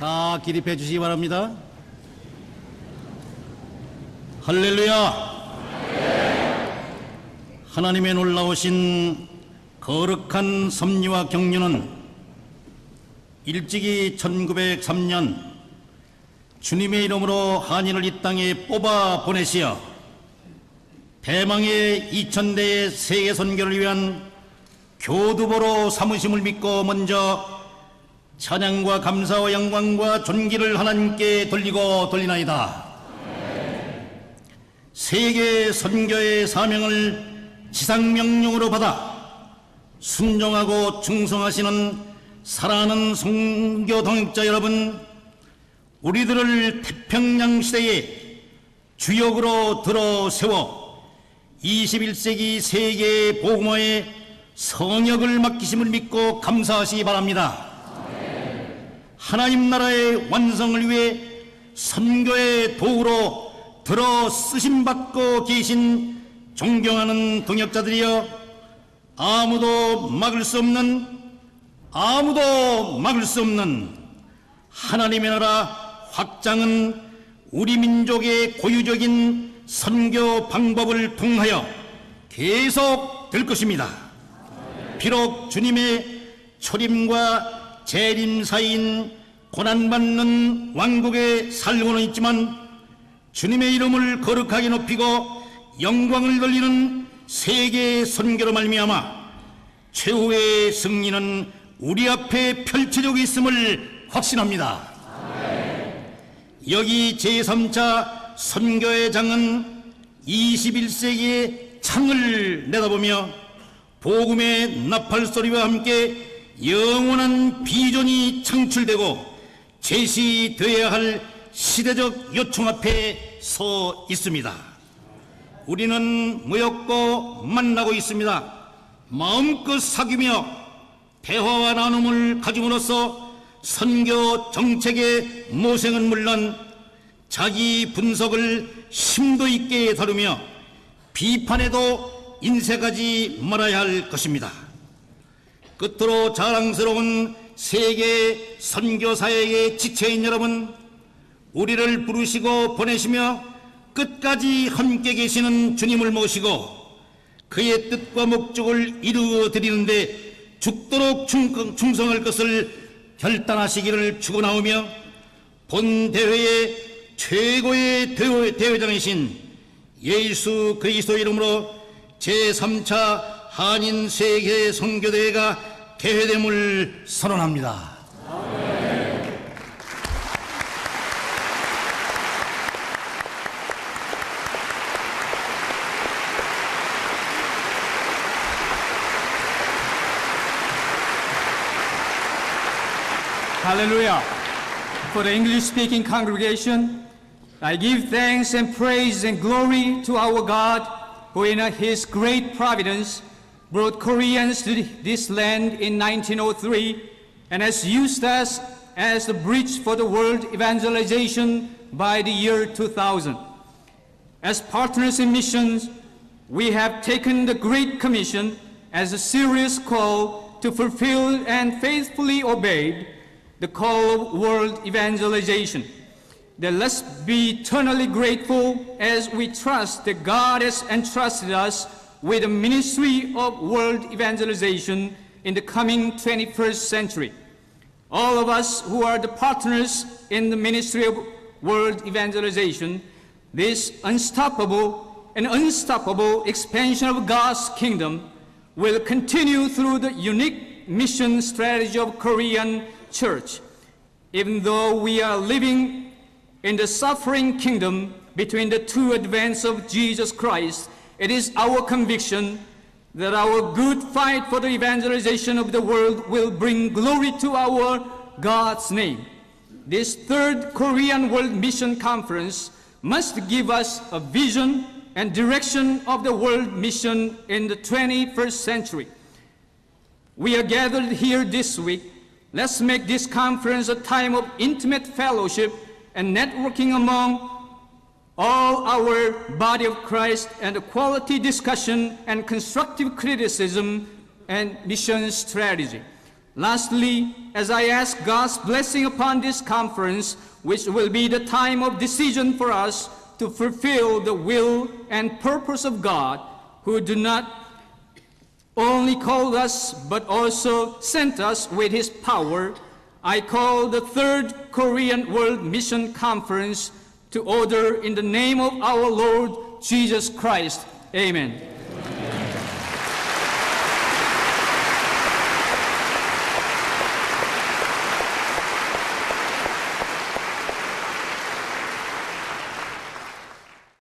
다 기립해 주시기 바랍니다. 할렐루야! 하나님의 놀라우신 거룩한 섭리와 경륜은 일찍이 1903년 주님의 이름으로 한인을 이 땅에 뽑아 보내시어 대망의 2000대의 세계 선교를 위한 교두보로 삼으심을 믿고 먼저 찬양과 감사와 영광과 존귀를 하나님께 돌리고 돌리나이다. 세계 선교의 사명을 지상명령으로 받아 순종하고 충성하시는 사랑하는 선교 동역자 여러분, 우리들을 태평양 시대에 주역으로 들어 세워 21세기 세계 복음화의 성역을 맡기심을 믿고 감사하시기 바랍니다. 하나님 나라의 완성을 위해 선교의 도구로 들어 쓰심 받고 계신 존경하는 동역자들이여 아무도 막을 수 없는 아무도 막을 수 없는 하나님의 나라 확장은 우리 민족의 고유적인 선교 방법을 통하여 계속 될 것입니다. 비록 주님의 초림과 재림 사이인 고난받는 왕국에 살고는 있지만 주님의 이름을 거룩하게 높이고 영광을 돌리는 세계 선교로 말미암아 최후의 승리는 우리 앞에 펼쳐지고 있음을 확신합니다. 여기 제3차 선교의 장은 21세기의 창을 내다보며 복음의 나팔 소리와 함께 영원한 비전이 창출되고 제시되어야 할 시대적 요청 앞에 서 있습니다. 우리는 모였고 만나고 있습니다. 마음껏 사귀며 대화와 나눔을 가짐으로써 선교 정책의 모생은 물론 자기 분석을 심도 있게 다루며 비판에도 인색하지 말아야 할 것입니다. 끝으로 자랑스러운 세계 선교사에게 지체인 여러분, 우리를 부르시고 보내시며 끝까지 함께 계시는 주님을 모시고 그의 뜻과 목적을 이루어 드리는데 죽도록 충- 충성할 것을 결단하시기를 축원하오며 본 대회의 최고의 대회, 대회 장이신 예수 그리스도 이름으로 제3차 한인 세계 선교대회가 개회됨을 선언합니다. Hallelujah. For the English speaking congregation, I give thanks and praise and glory to our God who, in His great providence, brought Koreans to this land in 1903 and has used us as the bridge for the world evangelization by the year 2000. As partners in missions, we have taken the Great Commission as a serious call to fulfill and faithfully obey the call of world evangelization. Then let's be eternally grateful as we trust that God has entrusted us with the ministry of world evangelization in the coming 21st century. All of us who are the partners in the ministry of world evangelization, this unstoppable and unstoppable expansion of God's kingdom will continue through the unique mission strategy of Korean church. Even though we are living in the suffering kingdom between the two advents of Jesus Christ, it is our conviction that our good fight for the evangelization of the world will bring glory to our God's name. This third Korean World Mission Conference must give us a vision and direction of the world mission in the 21st century. We are gathered here this week. Let's make this conference a time of intimate fellowship and networking among all our body of Christ and quality discussion and constructive criticism and mission strategy. Lastly, as I ask God's blessing upon this conference, which will be the time of decision for us to fulfill the will and purpose of God, who do not only called us, but also sent us with his power, I call the Third Korean World Mission Conference to order in the name of our Lord Jesus Christ. Amen.